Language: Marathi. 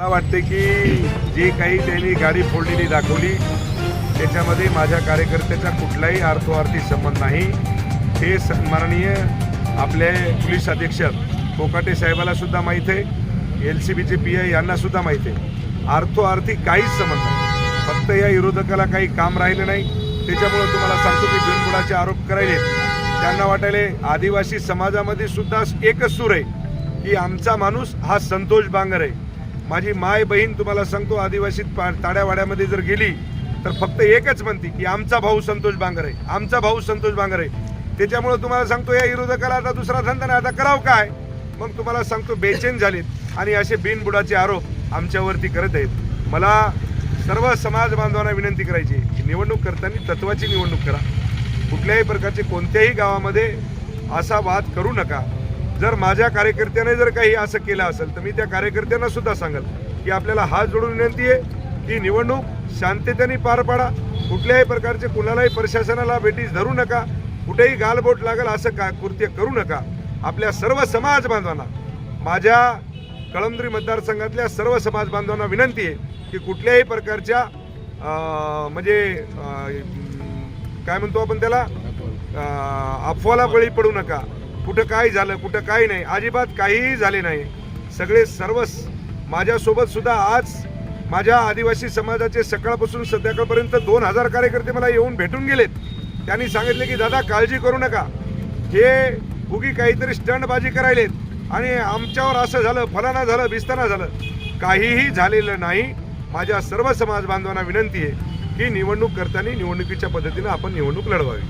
मला वाटते की जी काही त्यांनी गाडी फोडलेली दाखवली त्याच्यामध्ये माझ्या कार्यकर्त्याचा कुठलाही अर्थार्थी संबंध नाही. हे सन्माननीय आपले पोलीस अधीक्षक कोकाटे साहेबाला सुद्धा माहीत आहे. एल सी बीचे पी आय यांना सुद्धा माहीत आहे. अर्थोअर्थी काहीच संबंध नाही. फक्त या विरोधकाला काही काम राहिलं नाही. त्याच्यामुळं तुम्हाला सांगतो की बिनबुडाचे आरोप करायले त्यांना वाटायले आदिवासी समाजामध्ये सुद्धा एकच सूर आहे की आमचा माणूस हा संतोष बांगर आहे. माझी माय बहीण तुम्हाला सांगतो आदिवासी पा- ताड्यावाड्यामध्ये जर गेली तर फक्त एकच म्हणते की आमचा भाऊ संतोष बांगर आहे. आमचा भाऊ संतोष बांगर आहे. त्याच्यामुळं तुम्हाला सांगतो या विरोधकाला आता दुसरा धंदा नाही. आता करावं काय? मग तुम्हाला सांगतो बेचैन झालीत. आणि असे बिनबुडाचे आरोप आमच्यावरती करत आहेत. मला सर्व समाज बांधवांना विनंती करायची की निवडणूक करताना तत्वाची निवडणूक करा. कुठल्याही प्रकारचे कोणत्याही गावामध्ये असा वाद करू नका. जर माझ्या कार्यकर्त्याने जर काही असं केलं असेल तर मी त्या कार्यकर्त्यांना सुद्धा सांगेल की आपल्याला हात जोडून विनंती आहे की निवडणूक शांततेने पार पाडा. कुठल्याही प्रकारचे कुणालाही प्रशासनाला भेटीस धरू नका. कुठेही गालबोट लागेल असं का कृत्य करू नका. आपल्या सर्व समाज बांधवांना माझ्या कळमनुरी मतदारसंघातल्या सर्व समाज बांधवांना विनंती आहे की कुठल्याही प्रकारच्या म्हणजे काय म्हणतो आपण त्याला? अफवाला बळी पडू नका. कुठं काय झालं कुठं काय नाही अजिबात काहीही झाले नाही. सगळे सर्वच माझ्यासोबत सुद्धा आज माझ्या आदिवासी समाजाचे सकाळपासून संध्याकाळपर्यंत दोन हजार कार्यकर्ते मला येऊन भेटून गेलेत. त्यांनी सांगितले की दादा काळजी करू नका. हे उगी काहीतरी स्टंडबाजी करायलेत आणि आमच्यावर असं झालं फलाना झालं बिस्ताना झालं. काहीही झालेलं नाही. माझ्या सर्व समाज बांधवांना विनंती आहे की निवडणूक करताना निवडणुकीच्या पद्धतीनं आपण निवडणूक लढवावी.